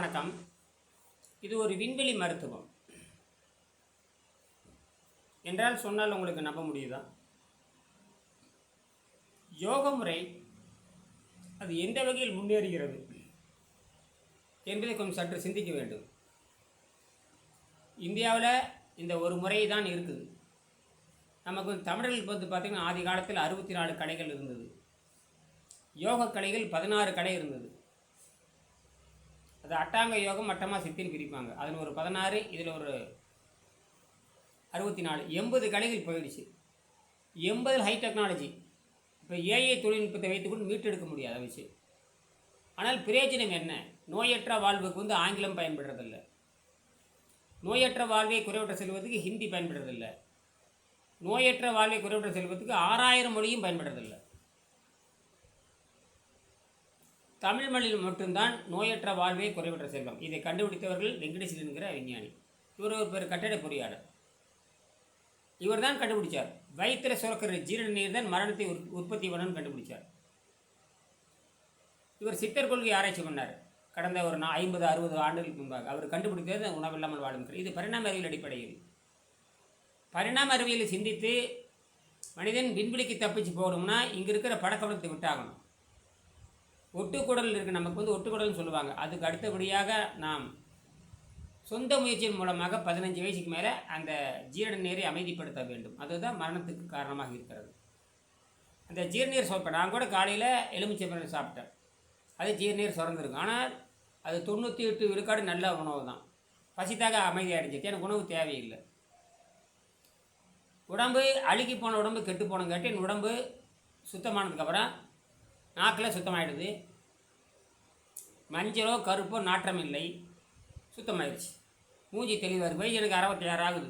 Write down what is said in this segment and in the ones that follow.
வணக்கம். இது ஒரு விண்வெளி மருத்துவம். என்றால் சொன்னால் உங்களுக்கு நம்ப முடியுதா? யோக முறை அது எந்த வகையில் முன்னேறுகிறது என்பதை கொஞ்சம் சற்று சிந்திக்க வேண்டும். இந்தியாவில் இந்த ஒரு முறை தான் இருக்குது. நமக்கு தமிழர்களுக்கு வந்து பார்த்திங்கன்னா ஆதி காலத்தில் அறுபத்தி நாலு கடைகள் இருந்தது. யோக கடைகள் பதினாறு கடை இருந்தது. அது அட்டாங்க யோகம் மட்டமாக சித்தின்னு பிரிப்பாங்க. அதில் ஒரு பதினாறு இதில் ஒரு அறுபத்தி நாலு எண்பது கலைகள் போயிடுச்சு. எண்பதில் ஹை டெக்னாலஜி இப்போ ஏஐ தொழில்நுட்பத்தை வைத்துக்கொண்டு மீட்டெடுக்க முடியாத விஷயம் ஆனால் பிரயோஜனம் என்ன? நோயற்ற வாழ்வுக்கு வந்து ஆங்கிலம் பயன்படுறதில்ல. நோயற்ற வாழ்வை குறைவற்ற செல்வதுக்கு ஹிந்தி பயன்படுறதில்லை. நோயற்ற வாழ்வை குறைவற்ற செல்வதற்கு ஆறாயிரம் மொழியும் பயன்படுறதில்லை. தமிழ் மொழியில் மட்டும்தான் நோயற்ற வாழ்வே குறைவற்ற செல்வம். இதை கண்டுபிடித்தவர்கள் வெங்கடேசன் என்கிற விஞ்ஞானி. இவர் ஒரு பெரு கட்டட பொறியாளர். இவர் தான் கண்டுபிடிச்சார். வயிற்றில் சுரக்கிற ஜீரண நீர் தான் மரணத்தை உற்- உற்பத்தி பண்ணணும்னு கண்டுபிடிச்சார். இவர் சித்தர் கொள்கை ஆராய்ச்சி பண்ணார். கடந்த ஒரு நா ஐம்பது அறுபது ஆண்டுகளுக்கு முன்பாக. அவர் கண்டுபிடித்தது உணவில்லாமல் வாழும் இது பரிணாம அறிவியல் அடிப்படையில். பரிணாம அறிவியலை சிந்தித்து மனிதன் விண்வெளிக்கு தப்பிச்சு போகணும்னா இங்கே இருக்கிற பழக்கவழக்கத்தை விட்டாகணும். ஒட்டுக்குடல் இருக்குது நமக்கு வந்து ஒட்டுக்குடல்னு சொல்லுவாங்க. அதுக்கு அடுத்தபடியாக நாம் சொந்த முயற்சியின் மூலமாக பதினஞ்சு வயசுக்கு மேலே அந்த ஜீரண நீரை அமைதிப்படுத்த வேண்டும். அதுதான் மரணத்துக்கு காரணமாக இருக்கிறது. அந்த ஜீரநீர் சொப்ப நான் கூட காலையில் எலுமிச்சை பழம் சாப்பிட்டேன். அது ஜீரநீர் சுரந்துருக்கும் ஆனால் அது தொண்ணூற்றி எட்டு விழுக்காடு நல்ல உணவு தான். பசித்தாக அமைதி எனக்கு உணவு தேவையில்லை. உடம்பு அழுகி போன உடம்பு கெட்டு போனங்காட்டி என் உடம்பு சுத்தமானதுக்கப்புறம் நாக்கில் சுத்தமாயிடுது. மஞ்சளோ கருப்போ நாற்றம் இல்லை சுத்தமாயிடுச்சு மூஞ்சி தெளிவாக இருக்கு. வயசு எனக்கு அறுபத்தி ஆறு ஆகுது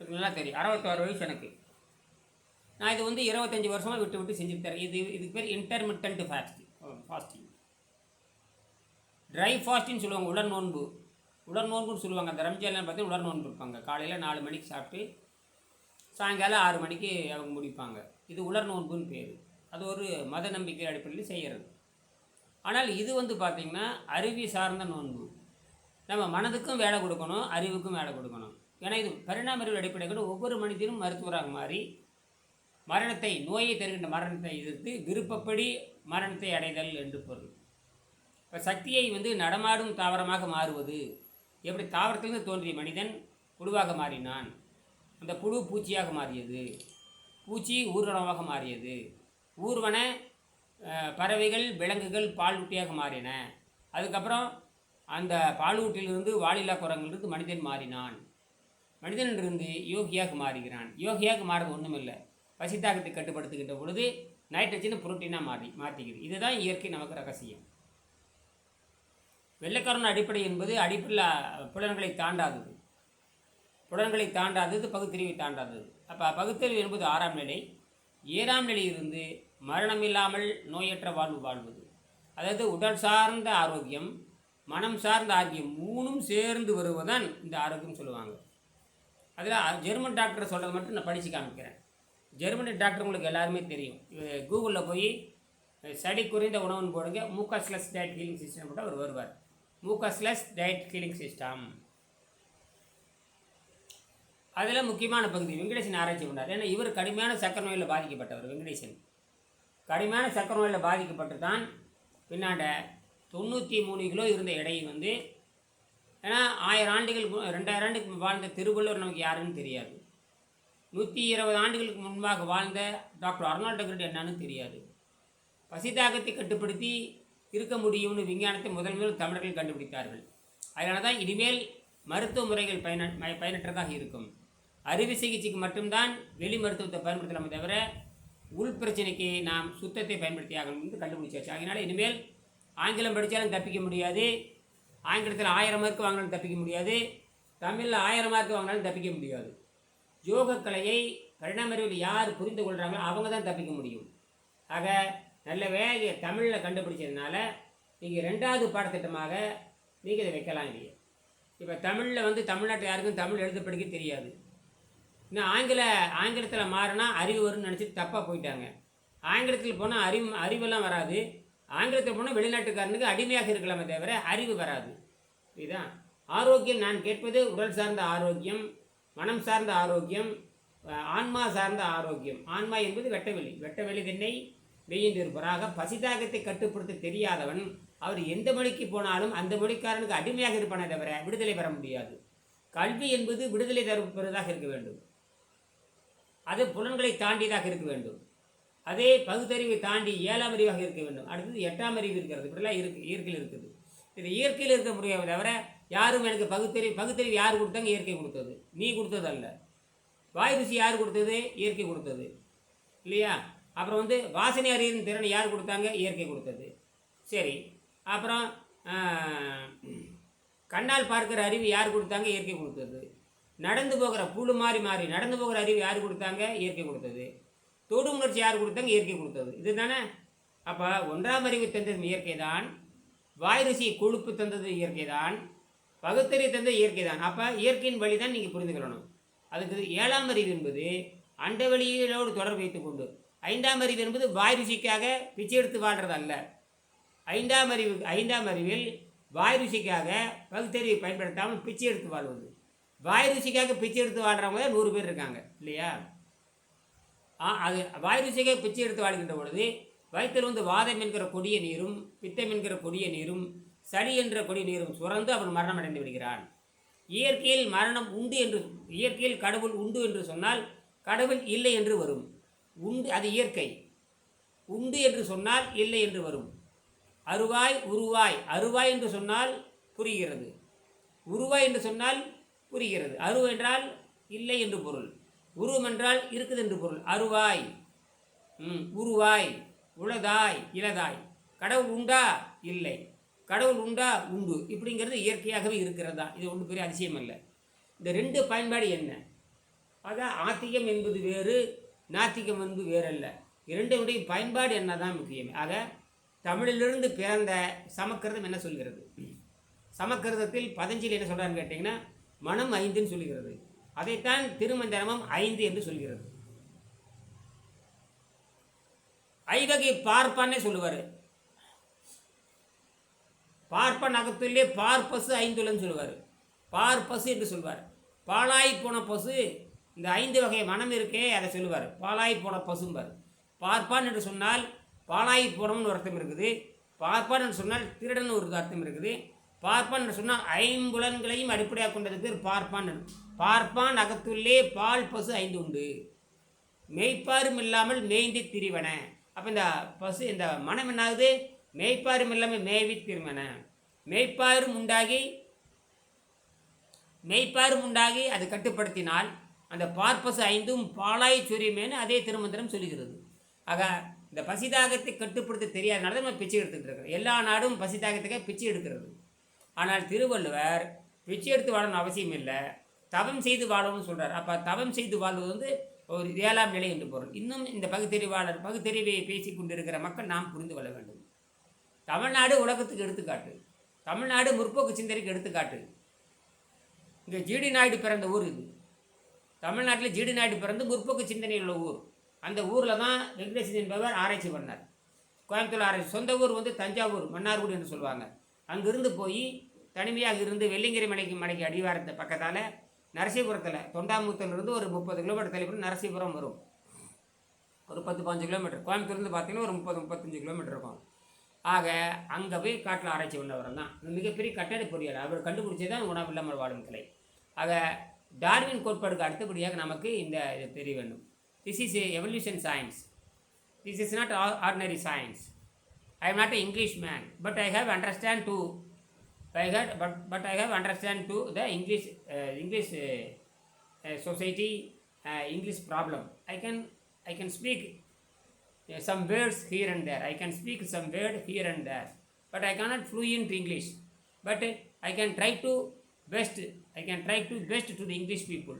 நல்லா தெரியும். அறுபத்தாறு வயசு எனக்கு. நான் இது வந்து இருபத்தஞ்சி வருஷமாக விட்டு விட்டு செஞ்சுட்டு தரேன். இது இதுக்கு பேர் இன்டர்மிட்டன்ட் ஃபாஸ்டிங் ஃபாஸ்டிங் ட்ரை ஃபாஸ்டின்னு சொல்லுவாங்க. உடல் நோன்பு. உடல் நோன்புன்னு சொல்லுவாங்க. அந்த ரம்ஜான்லாம் பார்த்தீங்கன்னா உடல் நோன்பு இருப்பாங்க. காலையில் நாலு மணிக்கு சாப்பிட்டு சாயங்காலம் ஆறு மணிக்கு அவங்க முடிப்பாங்க. இது உலர் நோன்புன்னு பேர். அது ஒரு மத நம்பிக்கை அடிப்படையில் செய்கிறது ஆனால் இது வந்து பார்த்திங்கன்னா அறிவி சார்ந்த நோன்பு. நம்ம மனதுக்கும் வேலை கொடுக்கணும் அறிவுக்கும் வேலை கொடுக்கணும். ஏன்னா இது பரிணாம அறிவு அடிப்படையில் ஒவ்வொரு மனிதனும் மருத்துவராக மாறி மரணத்தை நோயை தருகின்ற மரணத்தை எதிர்த்து விருப்பப்படி மரணத்தை அடைதல் என்று பொருள். இப்போ சக்தியை வந்து நடமாடும் தாவரமாக மாறுவது எப்படி தாவரத்திலிருந்து தோன்றிய மனிதன் குழுவாக மாறினான்? அந்த புழு பூச்சியாக மாறியது. பூச்சி ஊர்வனமாக மாறியது. ஊர்வன பறவைகள் விலங்குகள் பாலூட்டியாக மாறின. அதுக்கப்புறம் அந்த பாலூட்டிலிருந்து வாலில்லா குரங்கிலிருந்து மனிதன் மாறினான். மனிதனிலிருந்து யோகியாக மாறுகிறான். யோகியாக மாறது ஒன்றுமில்லை பசித்தாகத்தை கட்டுப்படுத்துகின்ற பொழுது நைட்ரஜன் புரோட்டீனாக மாறி மாற்றிக்கிறது இதுதான் இயற்கை நமக்கு ரகசியம். வெள்ளைக்காரன் அடிப்படை என்பது அடிப்படையில் புலன்களை தாண்டாதது. புலன்களை தாண்டாதது பகுத்தறிவை தாண்டாதது. அப்போ பகுத்தறிவு என்பது ஆறாம் நிலை. ஏழாம் நிலையிலிருந்து மரணமில்லாமல் நோயற்ற வாழ்வு வாழ்வது. அதாவது உடல் சார்ந்த ஆரோக்கியம் மனம் சார்ந்த ஆரோக்கியம் மூணும் சேர்ந்து வருவதுதான் இந்த ஆரோக்கியம் சொல்லுவாங்க. அதில் ஜெர்மன் டாக்டர் சொல்கிறது மட்டும் நான் படித்து காமிக்கிறேன். ஜெர்மன் டாக்டர் உங்களுக்கு எல்லாருமே தெரியும். கூகுளில் போய் சடி குறைந்த உணவுன்னு போடுங்க. Mucusless diet healing system போட்டால் அவர் வருவார். Mucusless diet healing system. அதில் முக்கியமான பகுதி வெங்கடேசன் ஆராய்ச்சி பண்ணார் ஏன்னா இவர் கடுமையான சக்கர நோயில் பாதிக்கப்பட்டவர் வெங்கடேசன். கடுமையான சக்கர நோயில் பாதிக்கப்பட்டு தான் பின்னாண்ட தொண்ணூற்றி மூணு கிலோ இருந்த எடையை வந்து ஏன்னா ஆயிரம் ஆண்டுகள் ரெண்டாயிரம் ஆண்டுக்கு வாழ்ந்த திருவள்ளுவர் நமக்கு யாருன்னு தெரியாது. நூற்றி இருபது ஆண்டுகளுக்கு முன்பாக வாழ்ந்த டாக்டர் அர்னால்ட் டக்ரட் என்னன்னு தெரியாது. பசிதாகத்தை கட்டுப்படுத்தி இருக்க முடியும்னு விஞ்ஞானத்தை முதல் முதல் தமிழர்கள் கண்டுபிடித்தார்கள். அதனால தான் இனிமேல் மருத்துவ முறைகள் பயன பயனற்றதாக இருக்கும். அறுவை சிகிச்சைக்கு மட்டும்தான் வெளி மருத்துவத்தை பயன்படுத்தலாமே தவிர உள் பிரச்சனைக்கு நாம் சுத்தத்தை பயன்படுத்தி ஆகணும் என்று கண்டுபிடிச்சாச்சு அதனால் இனிமேல் ஆங்கிலம் படித்தாலும் தப்பிக்க முடியாது. ஆங்கிலத்தில் ஆயிரம் மார்க் வாங்கினாலும் தப்பிக்க முடியாது. தமிழில் ஆயிரம் மார்க் வாங்கினாலும் தப்பிக்க முடியாது. யோகக்கலையை கருணாமறிவில் யார் புரிந்து கொள்கிறாங்களோ அவங்க தான் தப்பிக்க முடியும். ஆக நல்ல வேலையை தமிழில் கண்டுபிடிச்சதுனால நீங்கள் ரெண்டாவது பாடத்திட்டமாக நீங்கள் இதை வைக்கலாம் இல்லையே. இப்போ தமிழில் வந்து தமிழ்நாட்டில் யாருக்கும் தமிழ் எழுத படிக்க தெரியாது. இன்னும் ஆங்கில ஆங்கிலத்தில் மாறினா அறிவு வரும்னு நினச்சி தப்பாக போயிட்டாங்க. ஆங்கிலத்தில் போனால் அறிவு அறிவெல்லாம் வராது. ஆங்கிலத்தில் போனால் வெளிநாட்டுக்காரனுக்கு அடிமையாக இருக்கலாமே தவிர அறிவு வராது. இதுதான் ஆரோக்கியம் நான் கேட்பது உடல் சார்ந்த ஆரோக்கியம் மனம் சார்ந்த ஆரோக்கியம் ஆன்மா சார்ந்த ஆரோக்கியம். ஆன்மா என்பது வெட்டவெளி. வெட்டவெளி திண்ணை வெய்யந்திருப்பராக பசிதாகத்தை கட்டுப்படுத்த தெரியாதவன் அவர் எந்த மொழிக்கு போனாலும் அந்த மொழிக்காரனுக்கு அடிமையாக இருப்பானே தவிர விடுதலை பெற முடியாது. கல்வி என்பது விடுதலை தருப்பதாக இருக்க வேண்டும். அது புலன்களை தாண்டியதாக இருக்க வேண்டும். அதே பகுத்தறிவை தாண்டி ஏழாம் அறிவாக இருக்க வேண்டும். அடுத்தது எட்டாம் அறிவு இருக்கிறது. இப்படிலாம் இருக்கு இயற்கையில் இருக்குது. இது இயற்கையில் இருக்க முடியாத தவிர யாரும் எனக்கு பகுத்தறிவு பகுத்தறிவு யார் கொடுத்தாங்க இயற்கை கொடுத்தது. நீ கொடுத்தது அல்ல வாய் ருசி யார் கொடுத்தது? இயற்கை கொடுத்தது. இல்லையா? அப்புறம் வந்து வாசனை அறிவின் திறனை யார் கொடுத்தாங்க? இயற்கை கொடுத்தது. சரி. அப்புறம் கண்ணால் பார்க்குற அறிவு யார் கொடுத்தாங்க? இயற்கை கொடுத்தது. நடந்து போகிற புழு மாறி மாறி நடந்து போகிற அறிவு யார் கொடுத்தாங்க? இயற்கை கொடுத்தது. தொடு உணர்ச்சி யார் கொடுத்தாங்க? இயற்கை கொடுத்தது. இது தானே அப்போ ஒன்றாம் அறிவு தந்தது இயற்கை தான் வாய் ருசி கொழுப்பு தந்தது இயற்கை தான் பகுத்தறிவு தந்தது இயற்கை தான் அப்போ இயற்கையின் வழி தான் நீங்கள் புரிந்துக்கணும் அதுக்கு ஏழாம் அறிவு என்பது அண்டவெளியோடு தொடர்பு வைத்துக்கொண்டு ஐந்தாம் அறிவு என்பது வாய் ருசிக்காக பிச்சை எடுத்து வாழ்றது அல்ல ஐந்தாம் அறிவு ஐந்தாம் அறிவில் வாய் ருசிக்காக பகுத்தறிவை பயன்படுத்தாமல் பிச்சை எடுத்து வாழ்வது. வாய் ருசிக்காக பிச்சை எடுத்து வாழ்கிறவங்க நூறு பேர் இருக்காங்க இல்லையா? ஆ அது வாய் ருசிக்காக பிச்சை எடுத்து வாழ்கின்ற பொழுது வயிற்றில் வந்து வாதம் என்கிற கொடிய நீரும் பித்தம் என்கிற கொடிய நீரும் சளி என்ற கொடிய நீரும் சுரந்து அவன் மரணம் அடைந்து விடுகிறான். இயற்கையில் மரணம் உண்டு என்று இயற்கையில் கடவுள் உண்டு என்று சொன்னால் கடவுள் இல்லை என்று வரும். உண்டு அது இயற்கை. உண்டு என்று சொன்னால் இல்லை என்று வரும். அருவாய் உருவாய் அருவாய் என்று சொன்னால் புரிகிறது. உருவாய் என்று சொன்னால் புரிகிறது. அரு என்றால் இல்லை என்று பொருள். உருவம் என்றால் இருக்குது என்று பொருள். அருவாய். உருவாய். உளதாய் இலதாய் கடவுள் உண்டா? இல்லை. கடவுள் உண்டா? உண்டு. இப்படிங்கிறது இயற்கையாகவே இருக்கிறதா? இது ஒன்றும் பெரிய அதிசயம் அல்ல. இந்த ரெண்டு பயன்பாடு என்ன? ஆக ஆத்திகம் என்பது வேறு நாத்திகம் என்பது வேறல்ல. இரண்டுடைய பயன்பாடு என்ன தான் முக்கியம்? ஆக தமிழிலிருந்து பிறந்த சமக்கிருதம் என்ன சொல்கிறது? சமக்கிருதத்தில் பதஞ்சலி என்ன சொல்கிறான்னு கேட்டிங்கன்னா மனம் ஐந்துன்னு சொல்லுகிறது. அதைத்தான் திருமந்திரமம் ஐந்து என்று சொல்கிறது. ஐவகை பார்ப்பான்னே சொல்லுவார். பார்ப்பன் அகத்திலே பார்ப்பசு ஐந்துலன்னு சொல்லுவார். பார்ப்பசு என்று சொல்வார். பாலாய் போன பசு இந்த ஐந்து வகை மனம் இருக்கே அதை சொல்லுவார். பாலாய் போன பசும்பார். பார்ப்பான் என்று சொன்னால் பாலாய் போனம்னு ஒரு அர்த்தம் இருக்குது. பார்ப்பான் என்று சொன்னால் திருடன் ஒரு அர்த்தம் இருக்குது. பார்ப்பான் சொன்னால் ஐம்புலன்களையும் அடிப்படையாக கொண்டது பேர் பார்ப்பான் பார்ப்பான் அகத்துள்ளே பால் பசு ஐந்து உண்டு. மேய்ப்பாரும் இல்லாமல் மேய்ந்து திரிவன. அப்போ இந்த பசு இந்த மனம் என்னாகுது? மேய்ப்பாரும் இல்லாமல் மேவி திருமண மேய்ப்பாரும் உண்டாகி மெய்ப்பாரும் உண்டாகி அது கட்டுப்படுத்தினால் அந்த பார்ப்பசு ஐந்தும் பாலாய் சொரியுமேனு அதே திருமந்திரம் சொல்லுகிறது. ஆக இந்த பசிதாகத்தை கட்டுப்படுத்த தெரியாதனால தான் நம்ம பிச்சை எடுத்துக்கிட்டு இருக்கிறோம். எல்லா நாடும் பசிதாகத்துக்காக பிச்சை எடுக்கிறது. ஆனால் திருவள்ளுவர் பிச்சை எடுத்து வாழணும் அவசியம் இல்லை. தவம் செய்து வாழணும்னு சொல்கிறார் அப்போ தவம் செய்து வாழ்வது வந்து ஒரு ஏழாம் நிலை என்று பொருள். இன்னும் இந்த பகுத்தறிவாளர் பகுத்தறிவை பேசி கொண்டிருக்கிற மக்கள் நாம் புரிந்து கொள்ள வேண்டும். தமிழ்நாடு உலகத்துக்கு எடுத்துக்காட்டு. தமிழ்நாடு முற்போக்கு சிந்தனைக்கு எடுத்துக்காட்டு. இங்கே ஜிடி நாயுடு பிறந்த ஊர் இது. தமிழ்நாட்டில் ஜிடி நாயுடு பிறந்து முற்போக்கு சிந்தனை உள்ள ஊர். அந்த ஊரில் தான் வெங்கடேசன் என்பவர் ஆராய்ச்சி பண்ணார். கோயம்புத்தூர் ஆராய்ச்சி. சொந்த ஊர் வந்து தஞ்சாவூர் மன்னார்குடி என்று சொல்லுவாங்க. அங்கிருந்து போய் தனிமையாக இருந்து வெள்ளிங்கிரி மலைக்கு மலைக்கு அடிவாரத்தை பக்கத்தால் நரசிபுரத்தில் தொண்டாமுத்தூர்லேருந்து ஒரு முப்பது கிலோமீட்டர் தள்ளி நரசிபுரம் வரும். ஒரு பத்து பதினஞ்சு கிலோமீட்டர். கோயம்புத்தூர்லேருந்து பார்த்தீங்கன்னா ஒரு முப்பது முப்பத்தஞ்சு கிலோமீட்டர் இருக்கும். ஆக அங்கே போய் காட்டில் ஆராய்ச்சி பண்ணவர் தான் மிகப்பெரிய கட்டட பொறியாளர். அவர் கண்டுபிடிச்சது தான் உணவு இல்லாமல் வாழும் கலை. ஆக டார்வின் கோட்பாடுக்கு அடுத்தபடியாக நமக்கு இந்த இது தெரிய வேண்டும். This is evolution science this is not ordinary science I am not a English man but I have understand to I but, but I have understand to the English, uh, English uh, uh, society, English problem. I can, I can speak some words here and there. I can speak some word here and there. But I cannot fluent English. But I can try to best. I can try to best to the English people.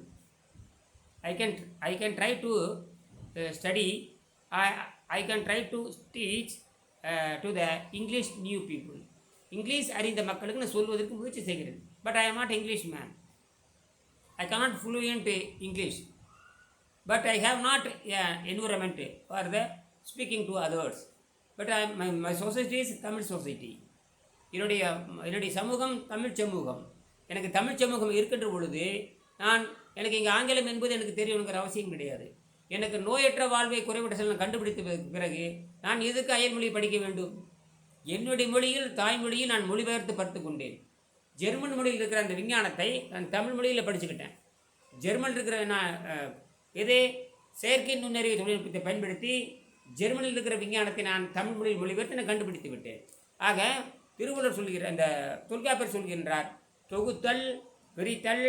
I can I can try to uh, study. I I can try to teach uh, to the English new people. English அறிந்த மக்களுக்கு நான் சொல்வதற்கு முயற்சி செய்கிறது. But I am not English man I cannot fluent English but I have not environment for the speaking to others but but my my society is Tamil society என்னுடைய என்னுடைய சமூகம் தமிழ் சமூகம். எனக்கு தமிழ் சமூகம் இருக்கின்ற பொழுது நான் எனக்கு இங்கே ஆங்கிலம் என்பது எனக்கு தெரியணுங்கிற அவசியம் கிடையாது. எனக்கு நோயற்ற வாழ்வை குறைவிட்ட செல்லும் கண்டுபிடித்த பிறகு- பிறகு நான் எதுக்கு அயல்மொழி படிக்க வேண்டும்? என்னுடைய மொழியில் தாய்மொழியில் நான் மொழிபெயர்த்து படித்துக் கொண்டேன். ஜெர்மன் மொழியில் இருக்கிற அந்த விஞ்ஞானத்தை நான் தமிழ் மொழியில் படிச்சுக்கிட்டேன். ஜெர்மன் இருக்கிற நான் இதே செயற்கை நுண்ணறிவு தொழில்நுட்பத்தை பயன்படுத்தி ஜெர்மனியில் இருக்கிற விஞ்ஞானத்தை நான் தமிழ் மொழியில் மொழிபெயர்த்து நான் கண்டுபிடித்து விட்டேன். ஆக திருவள்ளுவர் சொல்கிற அந்த தொல்காப்பியர் சொல்கின்றார் தொகுத்தல் விரித்தல்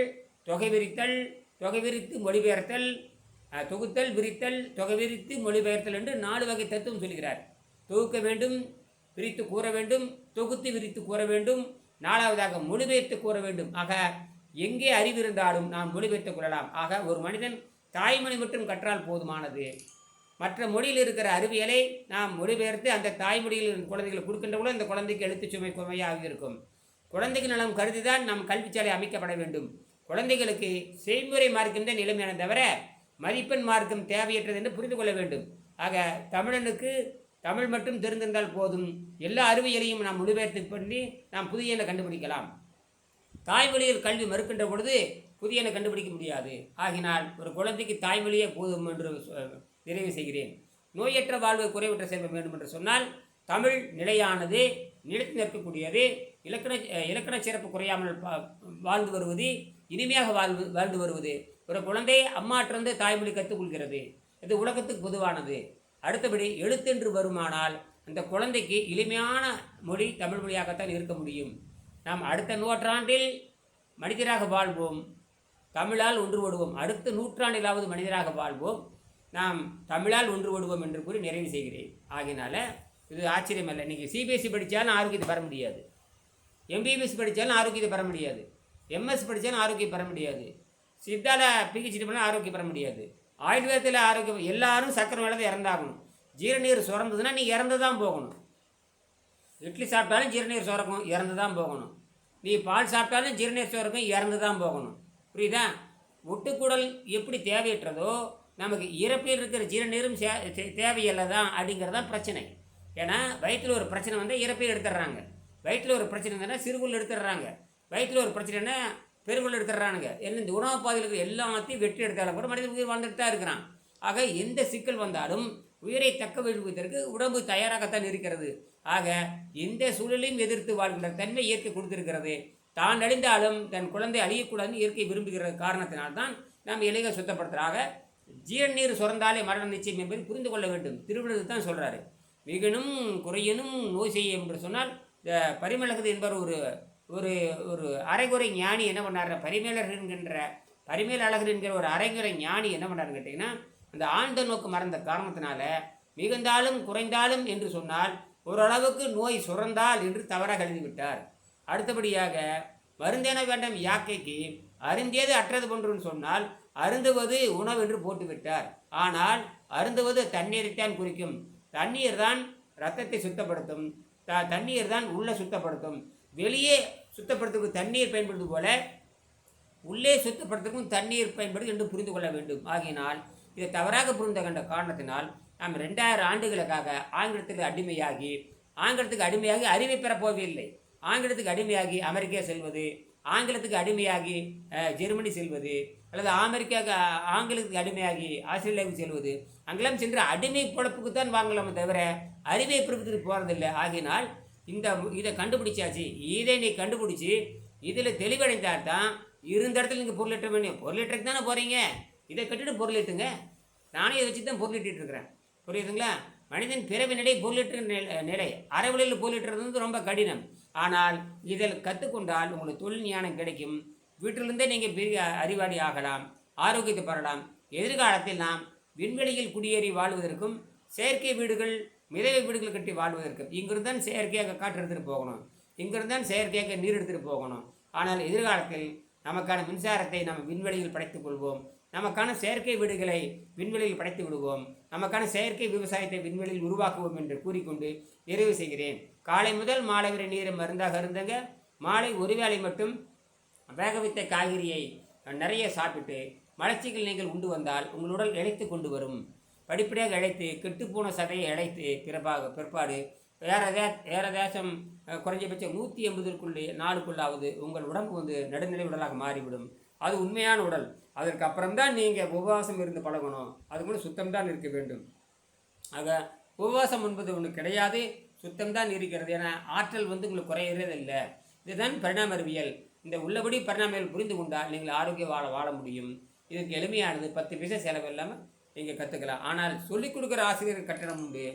தொகை விரித்தல் தொகை விரித்து மொழிபெயர்த்தல் தொகுத்தல் விரித்தல் தொகை விரித்து மொழிபெயர்த்தல் என்று நாலு வகை தத்துவம் சொல்கிறார். தொகுக்க வேண்டும் விரித்து கூற வேண்டும் தொகுத்து விரித்து கூற வேண்டும் நாலாவதாக மொழிபெயர்த்து கூற வேண்டும். ஆக எங்கே அறிவு இருந்தாலும் நாம் மொழிபெயர்த்து கொள்ளலாம். ஆக ஒரு மனிதன் தாய்மொழி மட்டும் கற்றால் போதுமானது. மற்ற மொழியில் இருக்கிற அறிவியலை நாம் மொழிபெயர்த்து அந்த தாய்மொழியில் குழந்தைகளை குழந்தைகளுக்கு கொடுக்கின்ற அந்த குழந்தைக்கு எழுத்துச் சுமை குமையாக இருக்கும். குழந்தைக்கு நலம் கருதிதான் நம் கல்விச்சாலை அமைக்கப்பட வேண்டும். குழந்தைகளுக்கு செய்முறை மார்க்கின்ற நிலைமையான தவிர மதிப்பெண் மார்க்கம் தேவையற்றது என்று புரிந்து கொள்ள வேண்டும். ஆக தமிழனுக்கு தமிழ் மட்டும் தெரிந்திருந்தால் போதும். எல்லா அறிவியலையும் நாம் மொழிபெயர்த்து பண்ணி நாம் புதியன கண்டுபிடிக்கலாம். தாய்மொழியில் கல்வி மறுக்கின்ற பொழுது புதியன கண்டுபிடிக்க முடியாது. ஆகினால் ஒரு குழந்தைக்கு தாய்மொழியே போதும் என்று நிறைவு செய்கிறேன். நோயற்ற வாழ்வு குறைவற்ற செல்வம் வேண்டும் என்று சொன்னால் தமிழ் நிலையானது நிலைத்து நிற்கக்கூடியது இலக்கண இலக்கண சிறப்பு குறையாமல் வாழ்ந்து வருவது இனிமையாக வாழ்வு வாழ்ந்து வருவது. ஒரு குழந்தை அம்மாற்றிருந்து தாய்மொழி கற்றுக்கொள்கிறது. இது உலகத்துக்கு பொதுவானது. அடுத்தபடி எழுத்தென்று வருமானால் அந்த குழந்தைக்கு எளிமையான மொழி தமிழ் மொழியாகத்தான் இருக்க முடியும். நாம் அடுத்த நூற்றாண்டில் மனிதராக வாழ்வோம். தமிழால் ஒன்றுபடுவோம் அடுத்த நூற்றாண்டிலாவது மனிதராக வாழ்வோம். நாம் தமிழால் ஒன்றுபடுவோம் என்று கூறி நிறைவு செய்கிறேன். ஆகினால இது ஆச்சரியம் இல்லை நீங்கள் சிபிஎஸ்சி படித்தாலும் ஆரோக்கியத்தை பெற முடியாது. எம்பிபிஎஸ் படித்தாலும் ஆரோக்கியத்தை பெற முடியாது. எம்எஸ் படித்தாலும் ஆரோக்கியம் பெற முடியாது. சித்தால பிஹெச்டி பண்ணால் ஆரோக்கியம் பெற முடியாது. ஆயுர்வேதத்தில் ஆரோக்கியம் எல்லாரும் சக்கரை மேலே தான் இறந்தாகணும். ஜீரநீர் சுரந்ததுன்னா நீ இறந்து தான் போகணும். இட்லி சாப்பிட்டாலும் ஜீரநீர் சுரக்கும் இறந்து தான் போகணும். நீ பால் சாப்பிட்டாலும் ஜீரநீர் சுரக்கும் இறந்து தான் போகணும். புரியுதா? ஒட்டுக்குடல் எப்படி தேவையற்றதோ நமக்கு இறப்பில் இருக்கிற ஜீரநீரும் சே- தேவையில்லை தான் அப்படிங்கிறது தான் பிரச்சனை. ஏன்னா வயிற்றில் ஒரு பிரச்சனை வந்தால் இறப்பையில் எடுத்துடுறாங்க வயிற்றில் ஒரு பிரச்சனை இருந்தால் சிறுகுள் எடுத்துடுறாங்க வயிற்றில் ஒரு பிரச்சனைனா பெருகுள் எடுத்துடுறானுங்க. என்ன இந்த உணவு பாதையில் இருக்கிற எல்லாத்தையும் வெட்டி எடுத்தாலும் கூட மனிதன் உயிர் வாழ்ந்துட்டு தான் இருக்கிறான். ஆக எந்த சிக்கல் வந்தாலும் உயிரை தக்க வைப்பதற்கு உடம்பு தயாராகத்தான் இருக்கிறது. ஆக எந்த சூழலையும் எதிர்த்து வாழ்கின்ற தன்மை இயற்கை கொடுத்திருக்கிறது. தான் அழிந்தாலும் தன் குழந்தை அழியக்கூடாதுன்னு இயற்கை விரும்புகிற காரணத்தினால்தான் நாம் இலைகளை ஜீரண ஜீரநீர் சுரந்தாலே மரணம் நிச்சயம் என்பதை புரிந்து கொள்ள வேண்டும். திருவிழர் தான் சொல்கிறாரு மிகனும் குறையனும் நோய் செய்யும் என்று சொன்னால் இந்த பரிமளகது என்பவர் ஒரு ஒரு ஒரு அரைகுறை ஞானி என்ன பண்ணார் பரிமேலர் என்கின்ற பரிமேல் அழகர் என்கிற ஒரு அரைகுறை ஞானி என்ன பண்ணாருன்னு கேட்டிங்கன்னா அந்த ஆழ்ந்த நோக்கு மறந்த காரணத்தினால மிகுந்தாலும் குறைந்தாலும் என்று சொன்னால் ஓரளவுக்கு நோய் சுரந்தால் என்று தவறாக எழுதிவிட்டார் அடுத்தபடியாக மருந்தென வேண்டாம் யாக்கைக்கு அருந்தியது அற்றது போன்றுன்னு சொன்னால் அருந்துவது உணவு என்று போட்டுவிட்டார். ஆனால் அருந்துவது தண்ணீரைத்தான் குறிக்கும். தண்ணீர் தான் ரத்தத்தை சுத்தப்படுத்தும். த தண்ணீர் தான் உள்ள சுத்தப்படுத்தும். வெளியே சுத்தப்படுத்துக்கு தண்ணீர் பயன்படுவது போல உள்ளே சுத்தப்படுத்துக்கும் தண்ணீர் பயன்படுது என்று புரிந்து கொள்ள வேண்டும். ஆகினால் இதை தவறாக புரிந்து கண்ட காரணத்தினால் நாம் ரெண்டாயிரம் ஆண்டுகளுக்காக ஆங்கிலத்துக்கு அடிமையாகி ஆங்கிலத்துக்கு அடிமையாகி அறிவை பெறப்போவதில்லை ஆங்கிலத்துக்கு அடிமையாகி அமெரிக்கா செல்வது ஆங்கிலத்துக்கு அடிமையாகி ஜெர்மனி செல்வது அல்லது அமெரிக்காவுக்கு ஆங்கிலத்துக்கு அடிமையாகி ஆஸ்திரேலியாவுக்கு செல்வது அங்கெல்லாம் சென்று அடிமை பொழப்புக்கு தான் வாங்கலாமே தவிர அறிவை பிறப்பதற்கு போகிறதில்லை ஆகினால் இந்த இதை கண்டுபிடிச்சாச்சு. இதை நீ கண்டுபிடிச்சி இதில் தெளிவடைந்தால் தான் இருந்த இடத்துல நீங்கள் பொருளிட்ட வேணும் பொருளிட்டுக்கு தானே போகிறீங்க இதை கட்டிட்டு பொருளிட்டுங்க நானே இதை வச்சு தான் பொருளிட்டு இருக்கிறேன். புரியுதுங்களா? மனிதன் பிறவி நிலை பொருளிட்டு நிலை நிலை. அறவழியில் பொருளிட்டுறது வந்து ரொம்ப கடினம். ஆனால் இதில் கற்றுக்கொண்டால் உங்களுக்கு தொழில் ஞானம் கிடைக்கும். வீட்டிலிருந்தே நீங்கள் பெரிய அறிவாளி ஆகலாம் ஆரோக்கியத்தை பெறலாம். எதிர்காலத்தில் நாம் விண்வெளியில் குடியேறி வாழ்வதற்கும் செயற்கை வீடுகள் மிதவை வீடுகள் கட்டி வாழ்வதற்கு இங்கிருந்தான் செயற்கையாக காற்று எடுத்துகிட்டு போகணும். இங்கிருந்தான் செயற்கையாக நீர் எடுத்துகிட்டு போகணும். ஆனால் எதிர்காலத்தில் நமக்கான மின்சாரத்தை நம்ம விண்வெளியில் படைத்துக் கொள்வோம். நமக்கான செயற்கை வீடுகளை விண்வெளியில் படைத்து விடுவோம். நமக்கான செயற்கை விவசாயத்தை விண்வெளியில் உருவாக்குவோம் என்று கூறிக்கொண்டு நிறைவு செய்கிறேன். காலை முதல் மாலை வரை நீரை மருந்தாக இருந்தங்க மாலை ஒரு வேளை மட்டும் வேக வைத்த காய்கறியை நிறைய சாப்பிட்டு மலர்ச்சிகள் நீங்கள் உண்டு வந்தால் உங்கள் உடல் இழைத்து கொண்டு வரும். படிப்படியாக இழைத்து கெட்டுப்போன சதையை இழைத்து பிறப்பாக பிற்பாடு வேறு தே வேறு தேசம் குறைஞ்சபட்சம் நூற்றி எண்பதுக்குள்ளே நாளுக்குள்ளாவது உங்கள் உடம்பு வந்து நடுநிலை உடலாக மாறிவிடும். அது உண்மையான உடல். அதற்கு அப்புறம்தான் நீங்கள் உபவாசம் இருந்து பழகணும். அது கூட சுத்தம்தான் இருக்க வேண்டும். ஆக உபவாசம் என்பது ஒன்று கிடையாது சுத்தம்தான் இருக்கிறது. ஏன்னா ஆற்றல் வந்து உங்களுக்கு குறையிறது இல்லை இதுதான் பரிணாம அறிவியல். இந்த உள்ளபடி பரிணாமியல் புரிந்து கொண்டால் நீங்கள் ஆரோக்கிய வாழ வாழ முடியும். இதுக்கு எளிமையானது பத்து பைசா செலவு இல்லாமல் நீங்கள் கற்றுக்கலாம் ஆனால் சொல்லிக் கொடுக்குற ஆசிரியர் கட்டணம் உண்டு.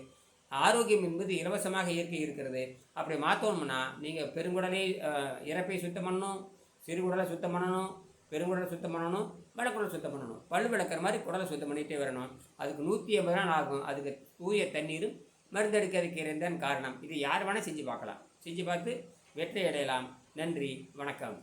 ஆரோக்கியம் என்பது இலவசமாக இயற்கை இருக்கிறது. அப்படி மாற்றணும்னா நீங்கள் பெருங்குடலை இறப்பை சுத்தம் பண்ணணும் சிறுகுடலை சுத்தம் பண்ணணும் பெருங்குடலை சுத்தம் பண்ணணும் வடக்குடலை சுத்தம் பண்ணணும். பல் விளக்குற மாதிரி குடலை சுத்தம் பண்ணிகிட்டே வரணும். அதுக்கு நூற்றி ஐம்பது நாள் ஆகும். அதுக்கு தூய தண்ணீரும் மருந்தடிக்காத தான் காரணம். இது யார் வேணால் செஞ்சு பார்க்கலாம். செஞ்சு பார்த்து வெற்றி அடையலாம். நன்றி. வணக்கம்.